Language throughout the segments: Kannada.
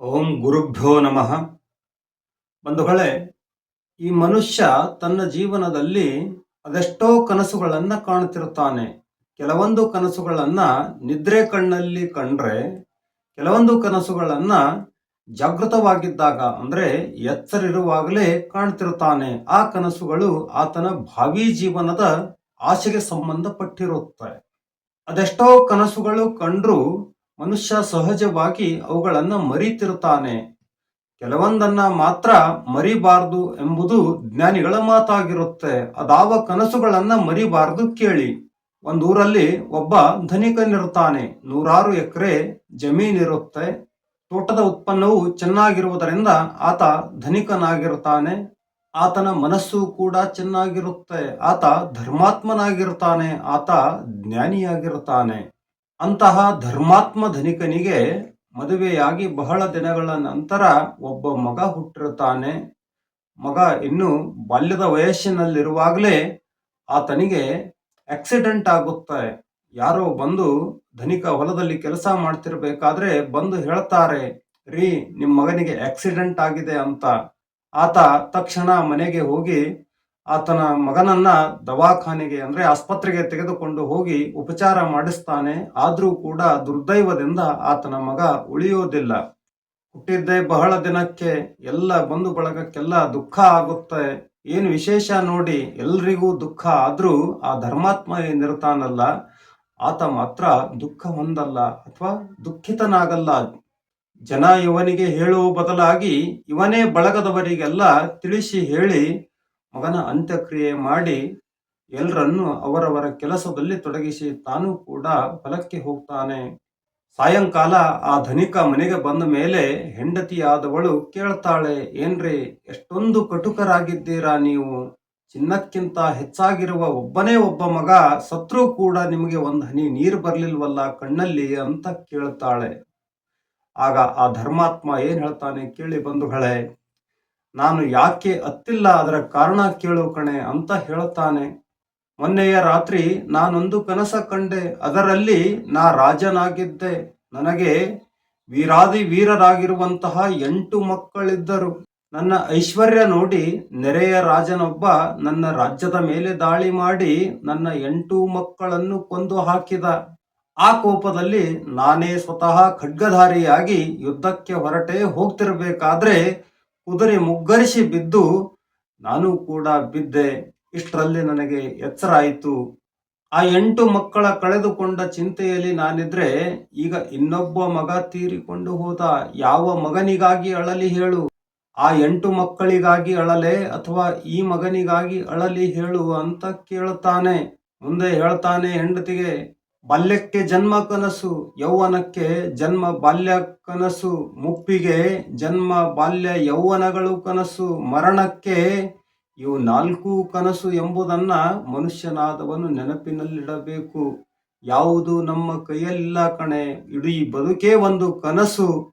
ಓಂ ಗುರುಭ್ಯೋ ನಮಃ. ಬಂಧುಗಳೇ, ಈ ಮನುಷ್ಯ ತನ್ನ ಜೀವನದಲ್ಲಿ ಅದೆಷ್ಟೋ ಕನಸುಗಳನ್ನು ಕಾಣುತ್ತಿರುತ್ತಾನೆ ಕೆಲವೊಂದು ಕನಸುಗಳನ್ನು ನಿದ್ರೆ ಕಣ್ಣಲ್ಲಿ ಕಂಡ್ರೆ, ಕೆಲವೊಂದು ಕನಸುಗಳನ್ನು ಜಾಗೃತವಾಗಿದ್ದಾಗ, ಅಂದ್ರೆ ಎಚ್ಚರಿರುವಾಗಲೇ ಕಾಣ್ತಿರುತ್ತಾನೆ. ಆ ಕನಸುಗಳು ಆತನ ಭಾವಿ ಜೀವನದ ಆಸೆಗೆ ಸಂಬಂಧಪಟ್ಟಿರುತ್ತವೆ ಅದೆಷ್ಟೋ ಕನಸುಗಳು ಕಂಡ್ರು ಮನುಷ್ಯ ಸಹಜವಾಗಿ ಅವುಗಳನ್ನು ಮರೀತಿರುತ್ತಾನೆ. ಕೆಲವೊಂದನ್ನ ಮಾತ್ರ ಮರಿಬಾರದು ಎಂಬುದು ಜ್ಞಾನಿಗಳ ಮಾತಾಗಿರುತ್ತೆ. ಅದಾವ ಕನಸುಗಳನ್ನ ಮರಿಬಾರದು ಕೇಳಿ. ಒಂದೂರಲ್ಲಿ ಒಬ್ಬ ಧನಿಕನಿರುತ್ತಾನೆ. ನೂರಾರು ಎಕರೆ ಜಮೀನಿರುತ್ತೆ. ತೋಟದ ಉತ್ಪನ್ನವು ಚೆನ್ನಾಗಿರುವುದರಿಂದ ಆತ ಧನಿಕನಾಗಿರುತ್ತಾನೆ. ಆತನ ಮನಸ್ಸು ಕೂಡ ಚೆನ್ನಾಗಿರುತ್ತೆ. ಆತ ಧರ್ಮಾತ್ಮನಾಗಿರುತ್ತಾನೆ. ಆತ ಜ್ಞಾನಿಯಾಗಿರುತ್ತಾನೆ. ಅಂತಹ ಧರ್ಮಾತ್ಮ ಧನಿಕನಿಗೆ ಮದುವೆಯಾಗಿ ಬಹಳ ದಿನಗಳ ನಂತರ ಒಬ್ಬ ಮಗ ಹುಟ್ಟಿರುತ್ತಾನೆ. ಮಗ ಇನ್ನು ಬಾಲ್ಯದ ವಯಸ್ಸಿನಲ್ಲಿರುವಾಗಲೇ ಆತನಿಗೆ ಆಕ್ಸಿಡೆಂಟ್ ಆಗುತ್ತೆ ಯಾರೋ ಬಂದು ಧನಿಕ ಹೊಲದಲ್ಲಿ ಕೆಲಸ ಮಾಡ್ತಿರ್ಬೇಕಾದ್ರೆ ಬಂದು ಹೇಳ್ತಾರೆ, ರೀ ನಿಮ್ಮ ಮಗನಿಗೆ ಆಕ್ಸಿಡೆಂಟ್ ಆಗಿದೆ ಅಂತ. ಆತ ತಕ್ಷಣ ಮನೆಗೆ ಹೋಗಿ ಆತನ ಮಗನನ್ನ ದವಾಖಾನೆಗೆ ಅಂದ್ರೆ ಆಸ್ಪತ್ರೆಗೆ ತೆಗೆದುಕೊಂಡು ಹೋಗಿ ಉಪಚಾರ ಮಾಡಿಸ್ತಾನೆ. ಆದ್ರೂ ಕೂಡ ದುರ್ದೈವದಿಂದ ಆತನ ಮಗ ಉಳಿಯೋದಿಲ್ಲ. ಹುಟ್ಟಿದ್ದೇ ಬಹಳ ದಿನಕ್ಕೆ ಎಲ್ಲ ಬಂಧು ಬಳಗಕ್ಕೆಲ್ಲ ದುಃಖ ಆಗುತ್ತೆ. ಏನು ವಿಶೇಷ ನೋಡಿ, ಎಲ್ರಿಗೂ ದುಃಖ ಆದ್ರೂ ಆ ಧರ್ಮಾತ್ಮ ಏನಿರ್ತಾನಲ್ಲ, ಆತ ಮಾತ್ರ ದುಃಖ ಹೊಂದಲ್ಲ ಅಥವಾ ದುಃಖಿತನಾಗಲ್ಲ. ಜನ ಇವನಿಗೆ ಹೇಳುವ ಬದಲಾಗಿ ಇವನೇ ಬಳಗದವರಿಗೆಲ್ಲ ತಿಳಿಸಿ ಹೇಳಿ ಮಗನ ಅಂತ್ಯಕ್ರಿಯೆ ಮಾಡಿ ಎಲ್ಲರನ್ನು ಅವರವರ ಕೆಲಸದಲ್ಲಿ ತೊಡಗಿಸಿ ತಾನು ಕೂಡ ಹೊಲಕ್ಕೆ ಹೋಗ್ತಾನೆ. ಸಾಯಂಕಾಲ ಆ ಧನಿಕ ಮನೆಗೆ ಬಂದ ಮೇಲೆ ಹೆಂಡತಿಯಾದವಳು ಕೇಳ್ತಾಳೆ, ಏನ್ರಿ, ಎಷ್ಟೊಂದು ಕಟುಕರಾಗಿದ್ದೀರಾ ನೀವು? ಚಿನ್ನಕ್ಕಿಂತ ಹೆಚ್ಚಾಗಿರುವ ಒಬ್ಬನೇ ಒಬ್ಬ ಮಗ, ಸತ್ರೂ ಕೂಡ ನಿಮಗೆ ಒಂದು ಹನಿ ನೀರು ಬರಲಿಲ್ವಲ್ಲ ಕಣ್ಣಲ್ಲಿ? ಅಂತ ಕೇಳ್ತಾಳೆ. ಆಗ ಆ ಧರ್ಮಾತ್ಮ ಏನು ಹೇಳ್ತಾನೆ ಕೇಳಿ ಬಂಧುಗಳೇ ನಾನು ಯಾಕೆ ಅತ್ತಿಲ್ಲ ಅದರ ಕಾರಣ ಕೇಳು ಕಣೆ ಅಂತ ಹೇಳುತ್ತಾನೆ. ಮೊನ್ನೆಯ ರಾತ್ರಿ ನಾನೊಂದು ಕನಸ ಕಂಡೆ, ಅದರಲ್ಲಿ ನಾ ರಾಜನಾಗಿದ್ದೆ. ನನಗೆ ವೀರಾದಿ ವೀರರಾಗಿರುವಂತಹ ಎಂಟು ಮಕ್ಕಳಿದ್ದರು. ನನ್ನ ಐಶ್ವರ್ಯ ನೋಡಿ ನೆರೆಯ ರಾಜನೊಬ್ಬ ನನ್ನ ರಾಜ್ಯದ ಮೇಲೆ ದಾಳಿ ಮಾಡಿ ನನ್ನ ಎಂಟು ಮಕ್ಕಳನ್ನು ಕೊಂದು ಹಾಕಿದ. ಆ ಕೋಪದಲ್ಲಿ ನಾನೇ ಸ್ವತಃ ಖಡ್ಗಧಾರಿಯಾಗಿ ಯುದ್ಧಕ್ಕೆ ಹೊರಟೇ ಹೋಗ್ತಿರ್ಬೇಕಾದ್ರೆ ಕುದುರೆ ಮುಗ್ಗರಿಸಿ ಬಿದ್ದು, ನಾನು ಕೂಡ ಬಿದ್ದೆ. ಇಷ್ಟರಲ್ಲಿ ನನಗೆ ಎಚ್ಚರ ಆಯಿತು. ಆ ಎಂಟು ಮಕ್ಕಳ ಕಳೆದುಕೊಂಡ ಚಿಂತೆಯಲ್ಲಿ ನಾನಿದ್ರೆ ಈಗ ಇನ್ನೊಬ್ಬ ಮಗ ತೀರಿಕೊಂಡು ಹೋದ. ಯಾವ ಮಗನಿಗಾಗಿ ಅಳಲಿ ಹೇಳು. ಆ ಎಂಟು ಮಕ್ಕಳಿಗಾಗಿ ಅಳಲೆ ಅಥವಾ ಈ ಮಗನಿಗಾಗಿ ಅಳಲಿ ಹೇಳು ಅಂತ ಕೇಳುತ್ತಾನೆ. ಮುಂದೆ ಹೇಳ್ತಾನೆ ಹೆಂಡತಿಗೆ ಬಾಲ್ಯಕ್ಕೆ ಜನ್ಮ ಕನಸು, ಯೌವನಕ್ಕೆ ಜನ್ಮ ಬಾಲ್ಯ ಕನಸು, ಮುಪ್ಪಿಗೆ ಜನ್ಮ ಬಾಲ್ಯ ಯೌವನಗಳು ಕನಸು, ಮರಣಕ್ಕೆ ಇವು ನಾಲ್ಕು ಕನಸು ಎಂಬುದನ್ನ ಮನುಷ್ಯನಾದವನು ನೆನಪಿನಲ್ಲಿಡಬೇಕು. ಯಾವುದು ನಮ್ಮ ಕೈಯಲ್ಲಿಲ್ಲ ಕಣೆ, ಇಡೀ ಬದುಕೇ ಒಂದು ಕನಸು.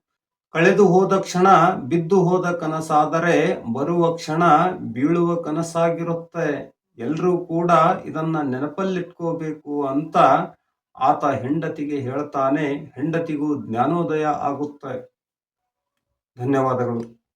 ಕಳೆದು ಹೋದ ಕ್ಷಣ, ಬಿದ್ದು ಹೋದ ಕನಸಾದರೆ ಬರುವ ಕ್ಷಣ ಬೀಳುವ ಕನಸಾಗಿರುತ್ತೆ. ಎಲ್ರೂ ಕೂಡ ಇದನ್ನ ನೆನಪಲ್ಲಿಟ್ಕೋಬೇಕು ಅಂತ ಆತ ಹೆಂಡತಿಗೆ ಹೇಳ್ತಾನೆ ಹೆಂಡತಿಗೂ ಜ್ಞಾನೋದಯ ಆಗುತ್ತೆ. ಧನ್ಯವಾದಗಳು.